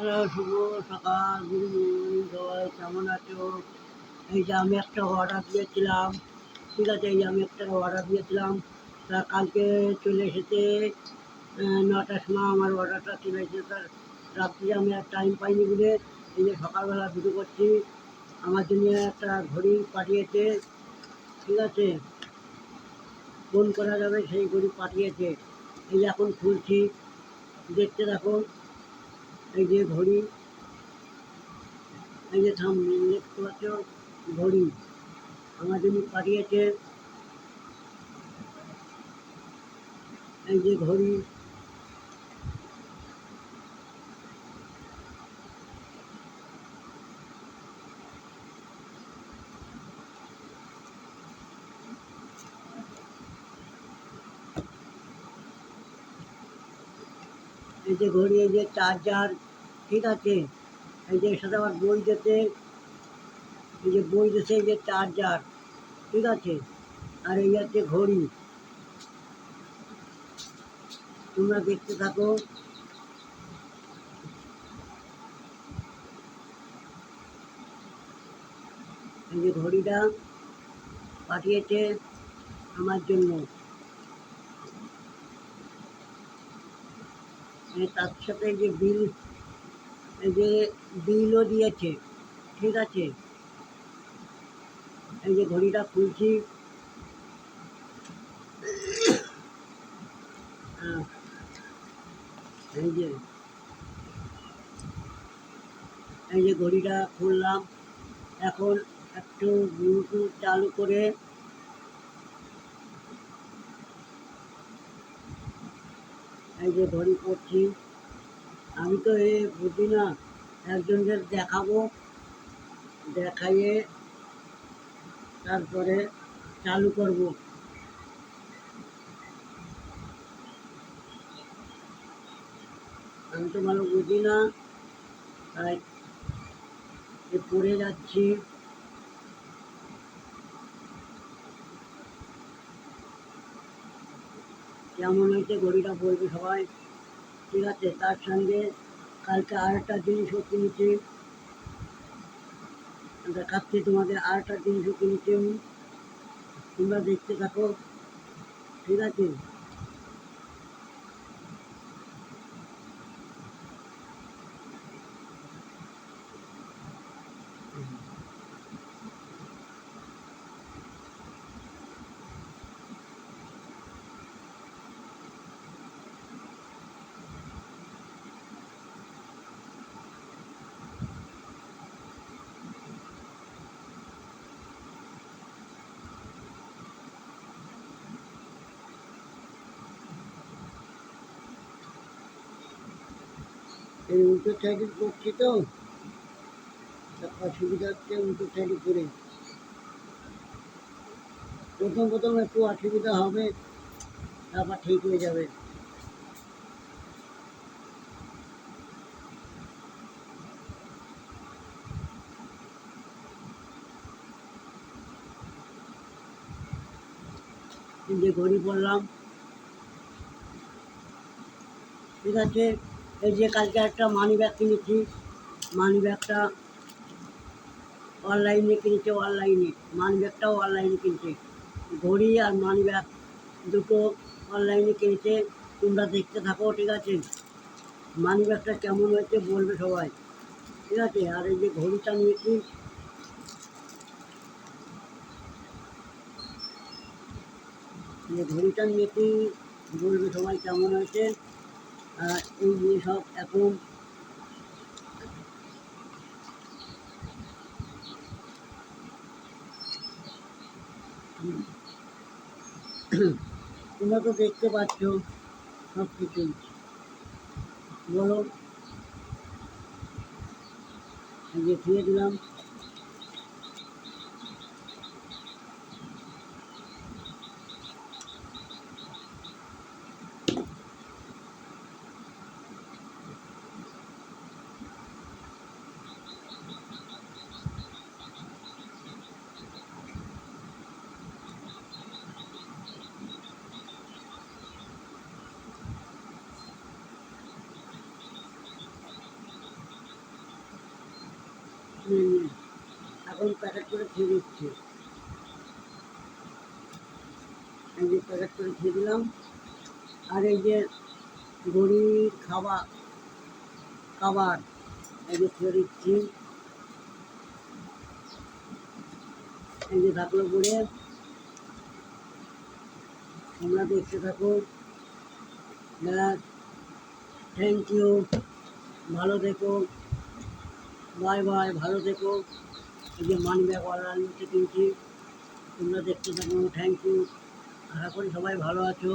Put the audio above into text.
Hello, শুভ সকাল, good morning সবাই, কেমন আছো? এই যে আমি একটা অর্ডার দিয়েছিলাম। ঠিক আছে, এই আমি একটা অর্ডার দিয়েছিলাম। তা কালকে চলে এসেছে নটার সময় আমার অর্ডারটা চলে এসেছে। তার রাত্রি আমি আর টাইম পাইনি বলে এই যে সকালবেলা ভিডিও করছি। আমার জন্য একটা ঘড়ি পাঠিয়েছে, ঠিক আছে? ফোন করা যাবে সেই ঘড়ি পাঠিয়েছে। এই এখন খুলছি, দেখতে দেখো এই যে ঘড়ি, এই যে থাম দেখতে পাচ্ছ ঘড়ি। আমার জন্য পাঠিয়েছে এই যে ঘড়ি এই যে ঘড়ি, এই যে চার্জার ঠিক আছে? এই যে সাথে আবার বই দিতে এই যে বই দিতে এই যে চার্জার ঠিক আছে? আর এই হচ্ছে ঘড়ি। তোমরা দেখতে থাকো। এই যে ঘড়িটা পাঠিয়েছে আমার জন্য। তার সাথে যে বিল যে বিলও দিয়েছে ঠিক আছে? এই যে ঘড়িটা খুলছি। আহ, এই যে এই যে ঘড়িটা খুললাম। এখন একটু ব্লুটুথ চালু করে এই যে ঘড়ি করছি আমি তো এ বুঝি না একজনদের দেখাবো, দেখাইয়ে তারপরে চালু করব। আমি তো ভালো বুঝি না, তাই পড়ে যাচ্ছি। কেমন হয়েছে ঘড়িটা বলবে সবাই। ঠিক আছে, তার সঙ্গে কালকে আর একটা জিনিসও কিনেছি। দেখাচ্ছি তোমাদের আর একটা জিনিসও কিনেছি তোমরা দেখতে থাকো। ঠিক আছে? এই উল্টো তো উল্টো প্রথম প্রথম একটু অসুবিধা হবে, তারপর ঠিক হয়ে যাবে। যে ঘড়ি পড়লাম। ঠিক আছে? এই যে কালকে একটা মানি ব্যাগ কিনেছি। মানি ব্যাগটা অনলাইনে কিনেছে অনলাইনে মানি ব্যাগটাও অনলাইনে কিনছে। ঘড়ি আর মানি ব্যাগ দুটো অনলাইনে কিনেছে। তোমরা দেখতে থাকো, ঠিক আছে? মানি ব্যাগটা কেমন হয়েছে বলবে সবাই, ঠিক আছে? আর এই যে ঘড়িটা নিয়েছি। ঘড়িটা নিয়েছি, বলবে সবাই কেমন হয়েছে। এই যে সব এখন তোমরা তো দেখতে পাচ্ছ সব কিছুই বলো যে ধুয়ে দিলাম। নিয়ে এখন প্যাকেট করে খেয়ে দিচ্ছি যে প্যাকেট করে খেয়ে দিলাম। আর এই যে গড়ি খাবার খাবার, এই যে খেয়ে দিচ্ছি এই যে থাকল পরে তোমরা দেখতে থাকো। থ্যাংক ইউ ভালো থেকো। বাই বাই, ভালো থেকো। এই যে মানি ব্যাগ অনলাইন কিনছি। তোমরা দেখতে থাকো থ্যাংক ইউ আশা করি সবাই ভালো আছো।